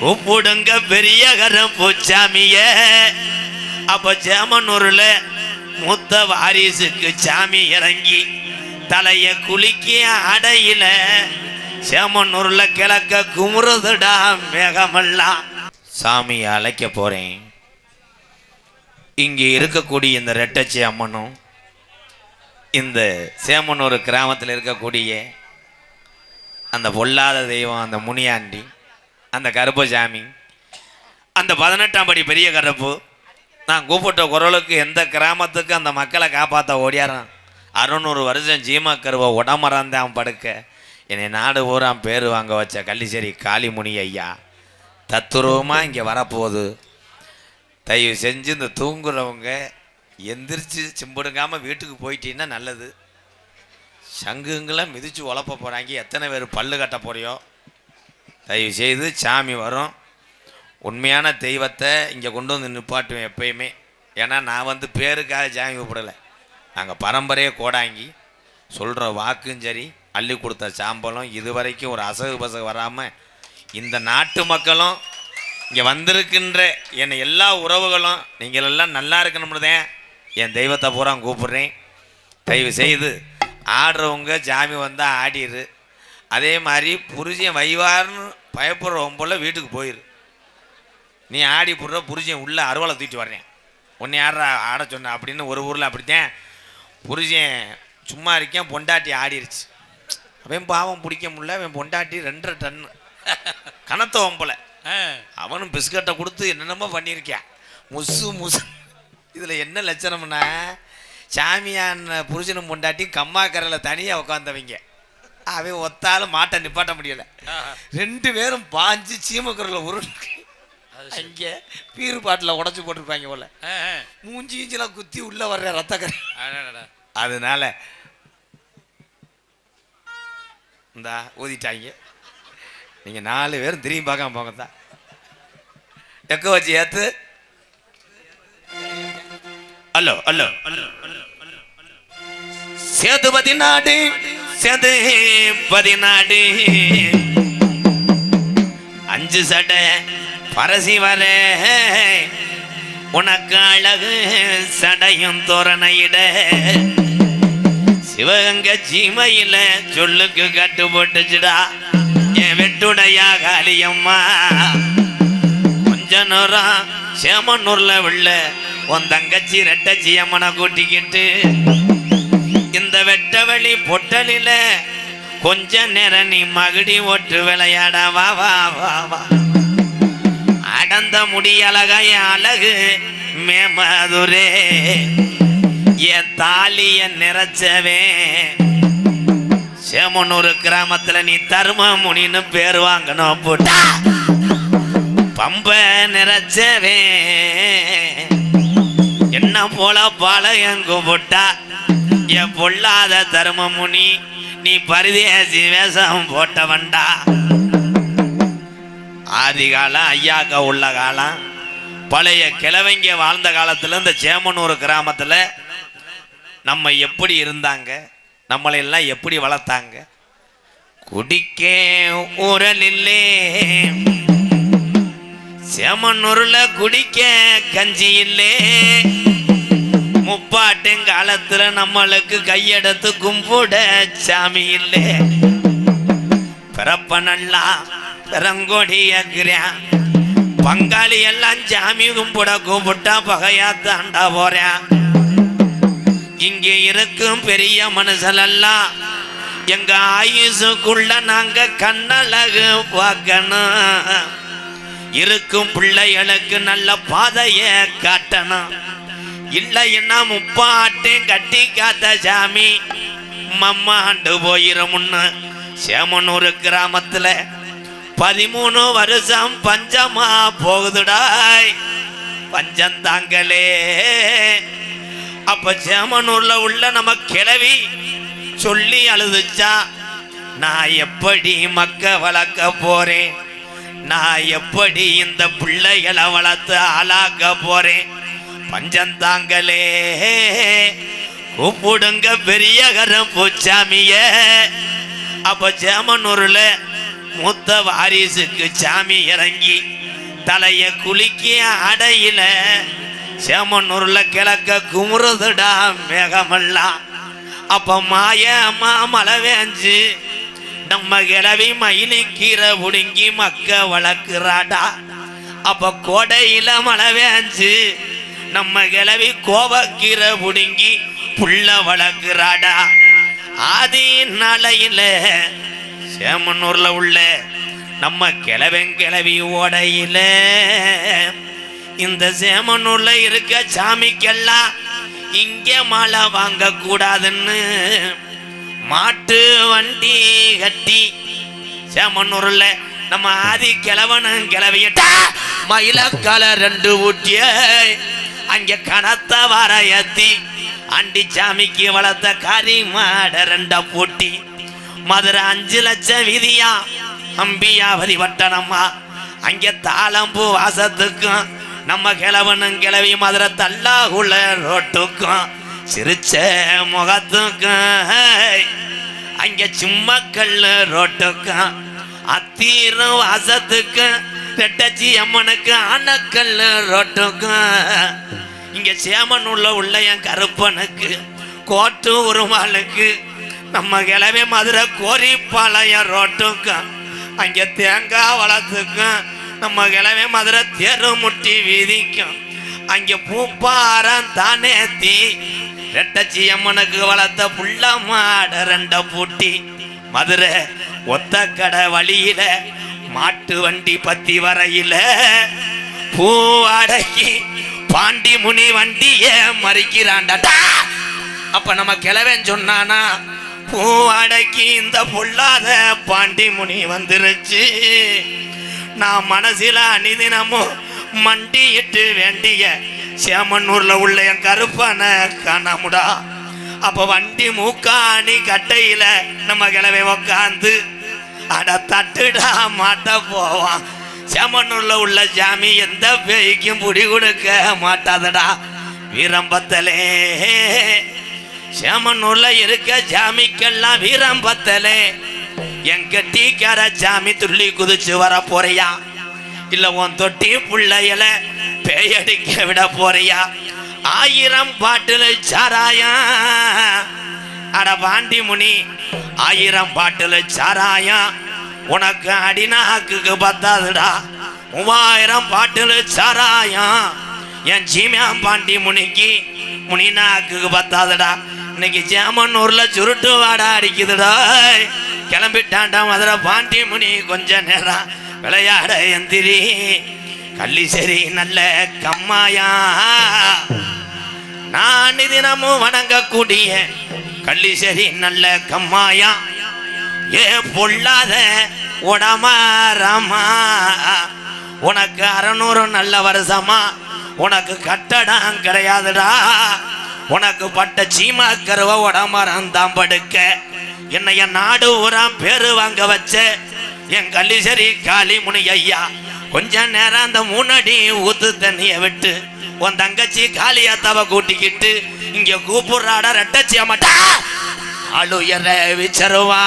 கூப்பிடுங்க பெரிய பூச்சாமிய. அப்ப சேமனூர்ல மூத்த வாரிசுக்கு சாமி இறங்கி தலைய குலுக்கிய அடையில சேமனூர்ல கிழக்க குமுறுதுடா மேகமெல்லாம். சாமியை அழைக்க போறேன். இங்கே இருக்கக்கூடிய இந்த ரெட்டச்சி அம்மனும் இந்த சேமனூர் கிராமத்தில் இருக்கக்கூடிய அந்த பொல்லாத தெய்வம் அந்த முனியாண்டி அந்த கருப்பசாமி அந்த பதினெட்டாம் படி பெரிய கருப்பு. நான் கூப்பிட்ட குரலுக்கு எந்த கிராமத்துக்கு அந்த மக்களை காப்பாற்ற ஓடியாரான். அறுநூறு வருஷம் ஜீமா கருவை உடமறந்தான் படுக்க. என்னை நாடு பூரா பேர் வாங்க வச்ச கள்ளிச்சேரி காளிமுனி ஐயா. தத்துருவமாக இங்கே வரப்போகுது. தயவு செஞ்சு இந்த தூங்குறவங்க எந்திரிச்சு சிம்பிடுங்காமல் வீட்டுக்கு போயிட்டீங்கன்னா நல்லது. சங்குங்களை மிதித்து உழப்ப போகிறாங்க எத்தனை பேர் பல்லு கட்ட போறியோ? தயவு செய்து சாமி வரும். உண்மையான தெய்வத்தை இங்கே கொண்டு வந்து நிப்பாட்டுவேன் எப்பயுமே. ஏன்னா நான் வந்து பேருக்காக சாமி கூப்பிடலை நாங்கள் பரம்பரையே கோடாங்கி சொல்கிற வாக்கும் சரி அள்ளி கொடுத்த சாம்பலும் இது வரைக்கும் ஒரு அசகு பசகு வராமல் இந்த நாட்டு மக்களும் இங்கே வந்திருக்கின்ற என் எல்லா உறவுகளும் நீங்கள் எல்லாம் நல்லா இருக்கணும்னு தான் என் தெய்வத்தை பூரா கூப்பிட்றேன். தயவு செய்து ஆடுறவங்க ஜாமி வந்தால் ஆடிடு அதே மாதிரி புருஷன் வைவார்னு பயப்படுறவன் போல வீட்டுக்கு போயிரு. நீ ஆடி போடுற புருஷன் உள்ள அருவாளை தூக்கிட்டு வர்றேன். உன்னை ஆடுற ஆட சொன்ன அப்படின்னு ஒரு ஊரில் அப்படித்தான் புருஷன் சும்மா இருக்கேன் பொண்டாட்டி ஆடிருச்சு. அவன் பாவம் பிடிக்க முடியல அவன் பொண்டாட்டி ரெண்டரை டன்னு கனத்தவன் போல. அவனும் பிஸ்கட்டை கொடுத்து என்னென்னமோ பண்ணியிருக்கான் முசு முசு. இதில் என்ன லட்சணம்னா சாமியான புருஷனும் பொண்டாட்டி கம்மாக்கரையில் தனியாக உட்காந்தவங்க அவன் ஒத்தாலும் மாட்டை நிப்பாட்ட முடியல. ரெண்டு பேரும் பாஞ்சு சீமக்கரில் உருண்டு அங்கே பீரு பாட்டில் உடச்சி போட்டிருப்பாங்க போல. மூஞ்சி இஞ்சிலாம் குத்தி உள்ள வர்ற ரத்தக்கரை. அதனால இந்தா ஊதிட்டாங்க. நீங்கள் நாலு பேரும் திரும்பி பார்க்காம போங்க தான் எக்க வச்சு ஏத்து. Hello hello. சேதுபதி நாடு. சேதுபதி பதினாடு. அஞ்சு சடை பரசி வர. உனக்கு அழகு சடையும் தோரணையிட. சிவகங்க சீமையில சொல்லுக்கு கட்டு போட்டுச்சுடா. என் வெட்டுடையா காலியம்மா கொஞ்ச நேரம் சேமனூர்ல உள்ள உன் தங்கச்சி ரெட்டச்சி அம்மனை கூட்டிக்கிட்டு இந்த வெட்டவெளி பொட்டலில கொஞ்ச நேரம் நீ மகிடி ஒட்டு விளையாட வா வா வா வா. அடந்த முடி அழகாய அழகு மேமதுரே என் தாலிய நிறைச்சவே. சேமனூர் கிராமத்துல நீ தரும முனின்னு பேர் வாங்கணும் போட்டா. பம்ப நிறைச்சவே. என்ன போல பாளையங்கு போட்டா. என் பொல்லாத தருமமுனி நீ பரிதேசி வேஷம் போட்டவன்டா. ஆதி காலம் ஐயாக்கா உள்ள காலம் பழைய கிழவங்க வாழ்ந்த காலத்துல இந்த சேமனூர் கிராமத்துல நம்ம எப்படி இருந்தாங்க நம்மளை எல்லாம் எப்படி வளர்த்தாங்க? குடிக்க உரலில்லே சேமனூர்ல குடிக்க கஞ்சி இல்லே. முப்பாட்டும் காலத்துல நம்மளுக்கு கையெடுத்து கும்பிட சாமி இல்லே. பிறப்ப நல்லா பிறங்கோடி பங்காளி எல்லாம் சாமி கும்பிட கூப்பிட்டா பகையா தாண்டா போறேன். இங்கே இருக்கும் பெரிய மனுஷனெல்லாம் எங்க ஆயுசுக்குள்ள நாங்க கண்ணழகு பார்க்கணும். இருக்கும் பிள்ளைகளுக்கு நல்ல பாதைய காட்டணும். இல்லைன்னா முப்பாட்டையும் கட்டி காத்த சாமி. மம்மாண்டு போயிருமுன்னு சேமனூர் கிராமத்துல பதிமூணு வருஷம் பஞ்சமா போகுதுடாய். பஞ்சம் தாங்களே. அப்ப சேமனூர்ல உள்ள நம்ம கிளவி சொல்லி அழுதுச்சா நான் எப்படி மக்க வளர்க்க போறேன்? நான் எப்படி இந்த பிள்ளைகளை வளர்த்து ஆளாக்க போறேன்? பஞ்சந்தாங்களே கூப்பிடுங்க பெரிய கரம் பூச்சாமிய. அப்ப சேமனூர்ல மூத்த வாரிசுக்கு சாமி இறங்கி தலைய குலுக்கிய அடையில சேமனூர்ல கிழக்க குமுறுதுடா மேகமெல்லாம் அப்ப மாய அம்மா மழை வேஞ்சு நம்ம கிளவி மயிலி கீரை புடுங்கி மக்க வளர்க்குறாடா. அப்ப கோடையில மழை வேஞ்சு நம்ம கிளவி கோவக்கீரை புடுங்கி புள்ள வளர்க்குறாடா. ஆதி நாளையில சேமனூர்ல உள்ள நம்ம கிளவன் கிளவி ஓடையில இந்த சேமனூர்ல இருக்க சாமிக்கெல்லாம் இங்கே மழை வாங்கக்கூடாதுன்னு மாட்டு வண்டி கட்டி சேமனூர்ல நம்ம ஆதி கிழவனும் கிளவியட்டா மயிலக்கால ரெண்டு ஊட்டிய அங்க கனத்த வரையத்தி அண்டி சாமிக்கு வளர்த்த கறி மாட ரெண்ட பூட்டி மதுரை அஞ்சு லட்சம் விதியா அம்பியாவதி வட்டணம்மா அங்க தாளம்பூ வாசத்துக்கும் நம்ம கிழவனும் கிளவி மதுரை தல்லாகுள்ள ரோட்டுக்கும் சிரிச்ச முகத்துக்கும். அங்க சும்மா கல்லு ரோட்டுக்கும் அத்தீரம் வாசத்துக்கும் ரெட்டச்சி அம்மனுக்கு அணக்கல்லு ரோட்டுக்கும் இங்க சேமனூர்ல உள்ள என் கருப்பனுக்கு கோட்டு உருமாளுக்கு நம்ம கிளவே மதுரை கோரிப்பாளையம் ரோட்டுக்கும் அங்கே தேங்காய் வளத்துக்கும் நம்ம கிளவே மதுரை தெருமுட்டி வீதிக்கும். அங்கே பூப்பாரம் தானேத்தி ரெட்டச்சி அம்மனுக்கு வளர்த்த புள்ள மாட ரெண்ட பூட்டி. மதுரை ஒத்த கடை வழியில மாட்டு வண்டி பத்தி வரையில பூ அடக்கி பாண்டி முனி வண்டிய மறிக்கிறான்டா. அப்ப நம்ம கிழவன் சொன்னானா பூ அடக்கி இந்த பொல்லாத பாண்டி முனி வந்துருச்சு. நான் மனசில அணிதினமும் மண்டியிட்டு வேண்டிய சேமன்னூர்ல உள்ள என் கருப்பனை காணாமுடா அப்ப வண்டி மூக்காணி கட்டையில நம்ம கிளவை உக்காந்து அட தட்டுடா மாட்ட போவான். சேமனூர்ல உள்ள ஜாமி எந்த பேய்க்கும் புடி கொடுக்க மாட்டாதடா. வீரம்பத்தலே. சேமனூர்ல இருக்க ஜாமிக்கெல்லாம் வீரம்பத்தலே. எங்க டீக்கார ஜாமி துள்ளி குதிச்சு வர போறியா? இல்ல உன் தொட்டி பிள்ளையில பேயடிக்க விட போறியா? ஆயிரம் பாட்டுல சாராயா? அட பாண்டி முனி ஆயிரம் பாட்டில் சாராயம். உனக்கு அடிநாக்குக்கு பத்தாதுடா. மூவாயிரம் பாட்டில் சாராயம். என் சீமியா பாண்டி முனிக்கு முனிநாக்குக்கு பத்தாதுடா. இன்னைக்கு ஜேமன்னூர்ல சுருட்டு வாடா அடிக்குதுடா. கிளம்பிட்டான்டா மதுரை பாண்டி முனி கொஞ்ச நேரம் விளையாட எந்திரி கள்ளி சரி நல்ல கம்மாயா. நான் தினமும் வணங்கக்கூடிய கள்ளிசரி நல்ல கம்மாயா. ஏ பொல்லாத உடமாரமா உனக்கு அறநூறு நல்ல வருஷமா. உனக்கு கட்டடம் கிடையாதுடா. உனக்கு பட்ட சீமா கருவ உடமரம் தான் படுக்க. என்னைய நாடு ஊராம் பேரு வாங்க வச்ச என் கள்ளிசரி காளி முனி ஐயா. கொஞ்ச நேரம் அந்த மூணடி ஊத்து தண்ணிய விட்டு உன் தங்கச்சி காளியாத்தாவை கூட்டிக்கிட்டு இங்க கூப்பிடுறாட ரெட்டச்சி அம்மாட்டா. ஆளுயர விச்சருவா.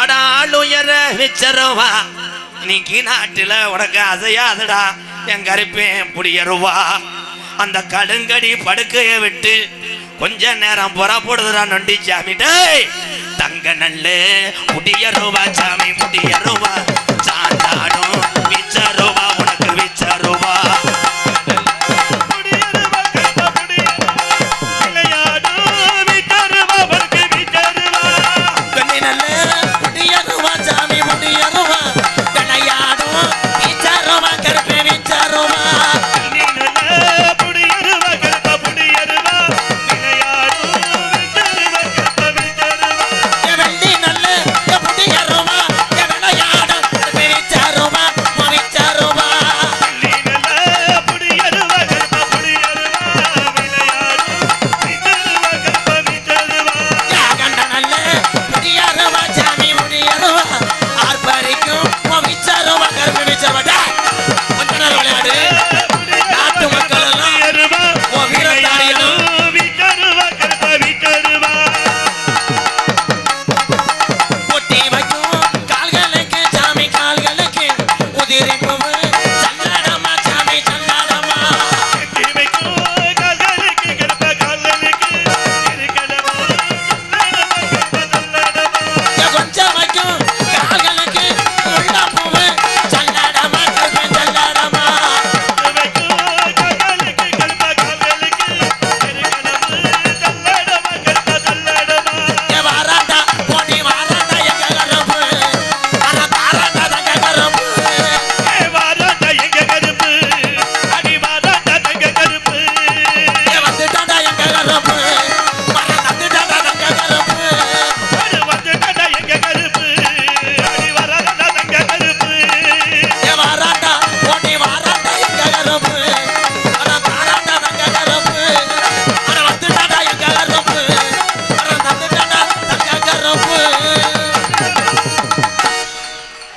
அட ஆளுயர விச்சருவா. இன்னைக்கு நாட்டுல உனக்கு அசையாதுடா. என் கருப்பேன் புடியருவா. அந்த கடுங்கடி படுக்கையை விட்டு கொஞ்ச நேரம் புறப்படுதுடா நொண்டி சாமி டேய் தங்க நல்ல முடியருவா சாமி முடியருவா